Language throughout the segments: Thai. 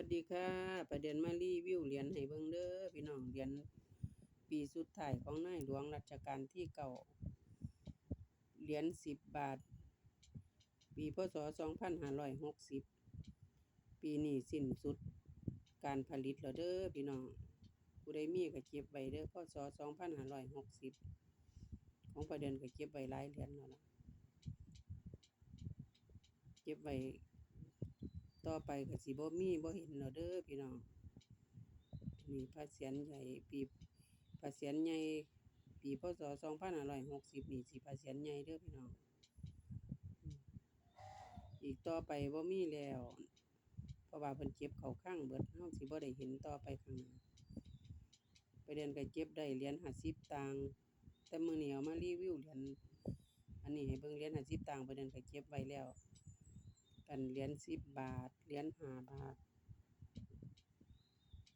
วัสดีค่ะ ประเด็นมารีวิวเหรียญให้เบิ่งเด้อพี่น้องเหรียญปีสุดท้ายของนายหลวงรัชกาลที่เก้าเหรียญสิบบาท ปีพศสองพันห้าร้อยหกสิบปีนี้สิ้นสุดการผลิตแล้วเด้อพี่น้องผู้ใดมีก็เก็บไว้เด้อพศสองพันห้าร้อยหกสิบของประเด็นก็เก็บไว้หลายเหรียญแล้วล่ะเก็บไว้ ต่อไปก็สิบ่มีบ่เห็นแล้วเด้อพี่น้องนี่พระเศียรใหญ่ปีพระเศียรใหญ่ปีพศ2560นี่สิพระเศียรใหญ่เด้อพี่น้องอีกต่อไปบ่มีแล้วเพราะว่าเพิ่นเก็บเข้าข้างเบิดเฮาสิบ่ได้เห็นต่อไปข้างหน้าไปเรียนก็เก็บได้เหรียญ50ตังค์แต่มื้อนี้เอามารีวิวเหรียญอันนี้ให้เบิ่งเหรียญ50ตังค์ไปเรียนก็เก็บไว้แล้ว กันเหรียญสิบบาท เหรียญห้าบาท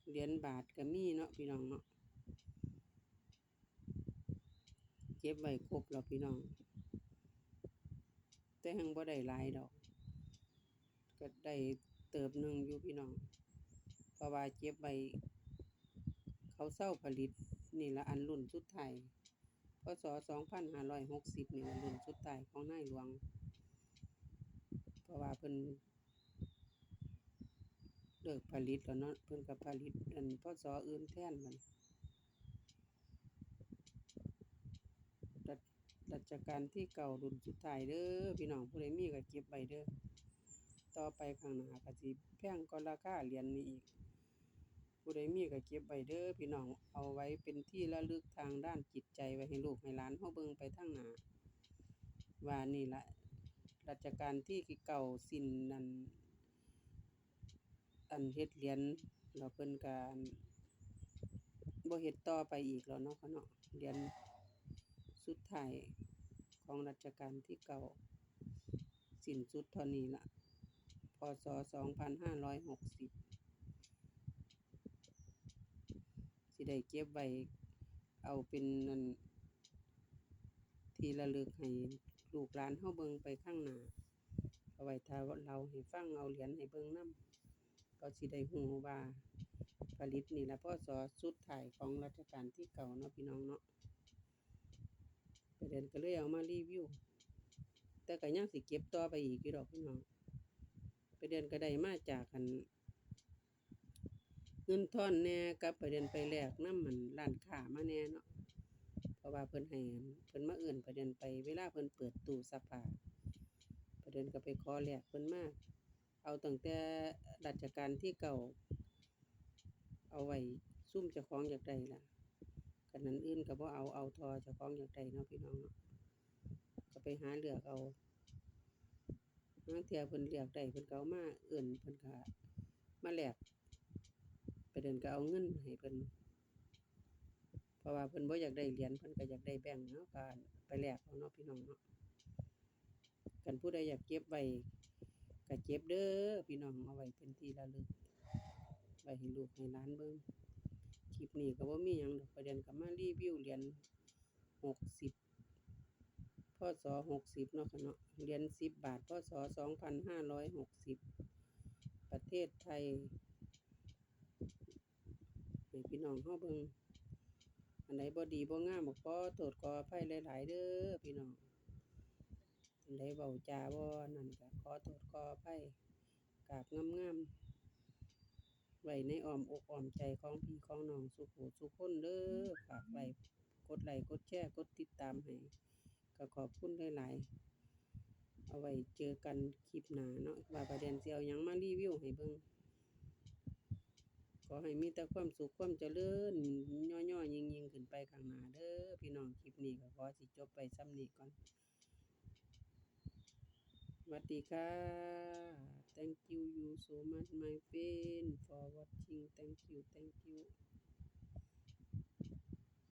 เหรียญบาทก็มีเนาะพี่น้องเนาะ เก็บไว้ครบแล้วพี่น้อง แต่หังบ่ได้หลายดอก ก็ได้เติบหนึ่งอยู่พี่น้อง เพราะว่าเก็บไว้เขาเศร้าผลิตนี่ละอันรุ่นสุดท้ายพศ2560นี่ละรุ่นสุดท้ายของนายหลวง ราะว่าเพิ่นเลิกผลิตแล้วเนาะเพิ่นก็ผลิตอันพศอื่นแทนมันรัชรัชกาลที่เก่ารุ่นสุดท้ายเด้อพี่น้องผู้ใดมีก็เก็บไว้เด้อต่อไปข้างหน้าก็สิแพงกว่าราคาเหรียญนี้อีกผู้ใดมีก็เก็บไว้เด้อพี่น้องเอาไว้เป็นที่ระลึกทางด้านจิตใจไว้ให้ลูกให้หลานเฮาเบิ่งไปทางหน้าว่านี่ละ รัชกาลที่เก่าสินนั่นอันเฮ็ดเหรียญแล้วเพิ่นก็อั่นบ่เฮ็ดต่อไปอีกแล้วเนาะค่ะเนาะเหรียญสุดท้ายของรัชกาลที่เก่าสิ้นสุดเท่านี้ละพศ2560 สิได้เก็บไว้เอาเป็นนั่นที่ระลึกให้ ลูกหลานเฮาเบิ่งไปข้างหน้าเอาไว้ถ้าเราให้ฟังเอาเหรียญให้เบิ่งนำก็สิได้ฮู้ว่าผลิตนี่ละพศสุดท้ายของรัชกาลที่เก่าเนาะพี่น้องเนาะประเด็นก็เลยเอามารีวิว แต่ก็ยังสิเก็บต่อไปอีกอยู่ดอกพี่น้องประเด็นก็ได้มาจากอันเงินทอนแน่กับประเด็นไปแลกนำมันร้านค้ามาแน่เนาะ เพราะว่าเพิ่นให้เพิ่นมาเอิ้นประเด็นไปเวลาเพิ่นเปิดตู้ซักผ้าประเด็นก็ไปขอแลกเพิ่นมาเอาตั้งแต่รัชกาลที่เก่า เอาไว้ซุ่มเจ้าของอยากได้ล่ะกันนั้นอื่นก็บ่เอาเอาทอเจ้าของอยากได้เนาะพี่น้องเนาะก็ไปหาเลือกเอาบางเที่ยเพิ่นเลือกได้เพิ่นก็เอามาเอิ้นเพิ่นก็มาแลกประเด็นก็เอาเงินให้เพิ่น เพราะว่าเพิ่นบ่อยากได้เหรียญเพิ่นก็อยากได้แบงก์เนาะก็ไปแลกเอาเนาะพี่น้องเนาะกันผู้ใดอยากเก็บไว้ก็เก็บเด้อพี่น้องเอาไว้เป็นที่ระลึกไว้ให้ลูกให้หลานเบิ่งคลิปนี้ก็บ่มีหยังดอกประเด็นก็มารีวิวเหรียญ60พศ60เนาะค่ะเนาะเหรียญ10บาทพศ2560ประเทศไทยให้พี่น้องเฮาเบิ่ง อันใดบ่ดีบ่งามก็ขอโทษขออภัยหลาย ๆ เด้อพี่น้องอันใดเว้าจาบ่นั่นก็ขอโทษขออภัยกราบงามๆไว้ในอ้อมอกอ้อมใจของพี่ของน้องสุขสุขคนเด้อฝากไว้กดไลค์กดแชร์กดติดตามให้ก็ขอบคุณหลายๆเอาไว้เจอกันคลิปหน้าเนาะว่าประเด็นสิเอาหยังมารีวิวให้เบิ่ง อให้มีแต่ความสุขความเจริญย่อๆยิ่งๆ ขึ้นไปข้างหน้าเด้อพี่น้องคลิปนี้ก็ขอสิจบไปซ้ำนี้ก่อนสวัสดีค่ะ thank you you so much my friend for watching thank you thank you